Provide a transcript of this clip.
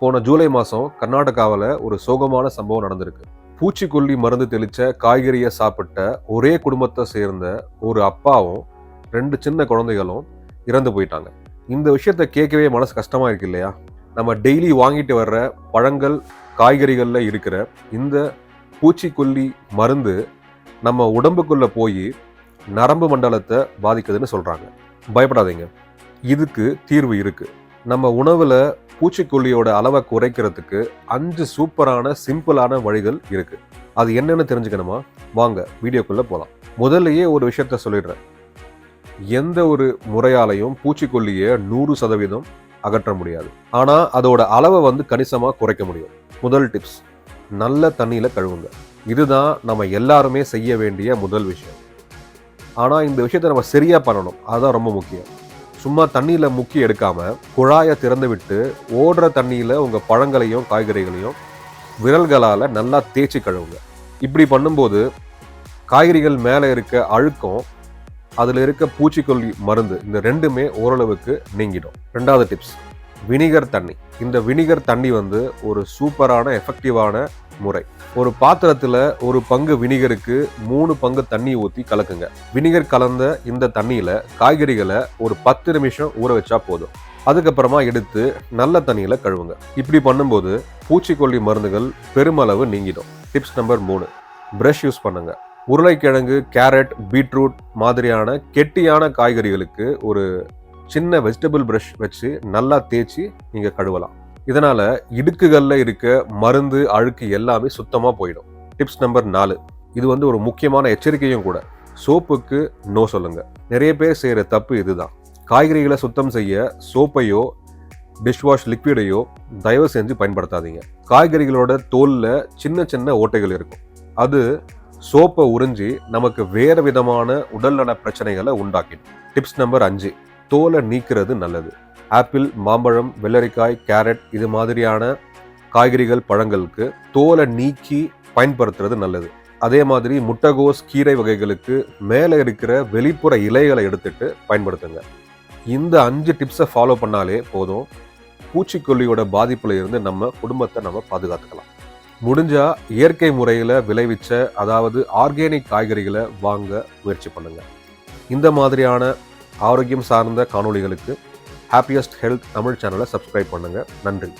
போன ஜூலை மாதம் கர்நாடகாவில் ஒரு சோகமான சம்பவம் நடந்திருக்கு. பூச்சிக்கொல்லி மருந்து தெளித்த காய்கறியை சாப்பிட்ட ஒரே குடும்பத்தை சேர்ந்த ஒரு அப்பாவும் ரெண்டு சின்ன குழந்தைகளும் இறந்து போயிட்டாங்க. இந்த விஷயத்த கேட்கவே மனசு கஷ்டமாக இருக்கு இல்லையா? நம்ம டெய்லி வாங்கிட்டு வர்ற பழங்கள் காய்கறிகளில் இருக்கிற இந்த பூச்சிக்கொல்லி மருந்து நம்ம உடம்புக்குள்ளே போய் நரம்பு மண்டலத்தை பாதிக்குதுன்னு சொல்கிறாங்க பயப்படாதீங்க. இதுக்கு தீர்வு இருக்குது நம்ம உணவில் பூச்சிக்கொல்லியோட அளவை குறைக்கிறதுக்கு அஞ்சு சூப்பரான சிம்பிளான வழிகள் இருக்கு. அது என்னன்னு தெரிஞ்சுக்கணுமா? வாங்க வீடியோக்குள்ள போகலாம் முதல்லயே ஒரு விஷயத்த சொல்லிடுறேன். எந்த ஒரு முறையாலையும் பூச்சிக்கொல்லியை நூறு சதவீதம் அகற்ற முடியாது. ஆனா அதோட அளவை வந்து கணிசமா குறைக்க முடியும். முதல் டிப்ஸ் நல்ல தண்ணியில கழுவுங்க. இதுதான் நம்ம எல்லாருமே செய்ய வேண்டிய முதல் விஷயம். ஆனா இந்த விஷயத்தை நம்ம சரியா பண்ணணும். அதுதான் ரொம்ப முக்கியம். சும்மா தண்ணியில் முக்கி எடுக்காமல் குழாயை திறந்து விட்டு ஓடுற தண்ணியில் உங்கள் பழங்களையும் காய்கறிகளையும் விரல்களால் நல்லா தேய்ச்சி கழுவுங்க. இப்படி பண்ணும்போது காய்கறிகள் மேலே இருக்க அழுக்கம் அதில் இருக்க பூச்சிக்கொல்லி மருந்து இந்த ரெண்டுமே ஓரளவுக்கு நீங்கிடும். ரெண்டாவது டிப்ஸ். வினிகர் தண்ணி. இந்த வினிகர் தண்ணி வந்து ஒரு சூப்பரான எஃபெக்டிவான முறை. ஒரு பாத்திரத்தில் ஒரு பங்கு வினிகருக்கு மூணு பங்கு தண்ணி ஊற்றி கலக்குங்க. வினிகர் கலந்த இந்த தண்ணியில் காய்கறிகளை ஒரு பத்து நிமிஷம் ஊற வச்சா போதும். அதுக்கப்புறமா எடுத்து நல்ல தண்ணியில் கழுவுங்க. இப்படி பண்ணும்போது பூச்சிக்கொல்லி மருந்துகள் பெருமளவு நீங்கிடும். டிப்ஸ் நம்பர் மூணு. ப்ரஷ் யூஸ் பண்ணுங்க. உருளைக்கிழங்கு கேரட் பீட்ரூட் மாதிரியான கெட்டியான காய்கறிகளுக்கு ஒரு சின்ன வெஜிடபிள் ப்ரஷ் வச்சு நல்லா தேய்ச்சி நீங்கள் கழுவலாம். இதனால் இடுக்குகளில் இருக்க மருந்து அழுக்கு எல்லாமே சுத்தமாக போயிடும். டிப்ஸ் நம்பர் நாலு. இது வந்து ஒரு முக்கியமான எச்சரிக்கையும் கூட. சோப்புக்கு நோ சொல்லுங்க. நிறைய பேர் செய்கிற தப்பு இதுதான். காய்கறிகளை சுத்தம் செய்ய சோப்பையோ டிஷ்வாஷ் லிக்விடையோ தயவு செஞ்சு பயன்படுத்தாதீங்க. காய்கறிகளோட தோலில் சின்ன சின்ன ஓட்டைகள் இருக்கும். அது சோப்பை உறிஞ்சி நமக்கு வேறு விதமான உடல்நல பிரச்சனைகளை உண்டாக்கிடும். டிப்ஸ் நம்பர் அஞ்சு. தோலை நீக்கிறது நல்லது. ஆப்பிள் மாம்பழம் வெள்ளரிக்காய் கேரட் இது மாதிரியான காய்கறிகள் பழங்களுக்கு தோலை நீக்கி பயன்படுத்துறது நல்லது. அதே மாதிரி முட்டைகோஸ் கீரை வகைகளுக்கு மேலே இருக்கிற வெளிப்புற இலைகளை எடுத்துட்டு பயன்படுத்துங்க. இந்த அஞ்சு டிப்ஸை ஃபாலோ பண்ணாலே போதும். பூச்சிக்கொல்லியோட பாதிப்பில் இருந்து நம்ம குடும்பத்தை நம்ம பாதுகாத்துக்கலாம். முடிஞ்சால் இயற்கை முறையில் விளைவிச்ச அதாவது ஆர்கானிக் காய்கறிகளை வாங்க முயற்சி பண்ணுங்கள் இந்த மாதிரியான ஆரோக்கியம் சார்ந்த காணொளிகளுக்கு ஹாப்பியஸ்ட் ஹெல்த் தமிழ் சேனலை சப்ஸ்கிரைப் பண்ணுங்கள் நன்றி.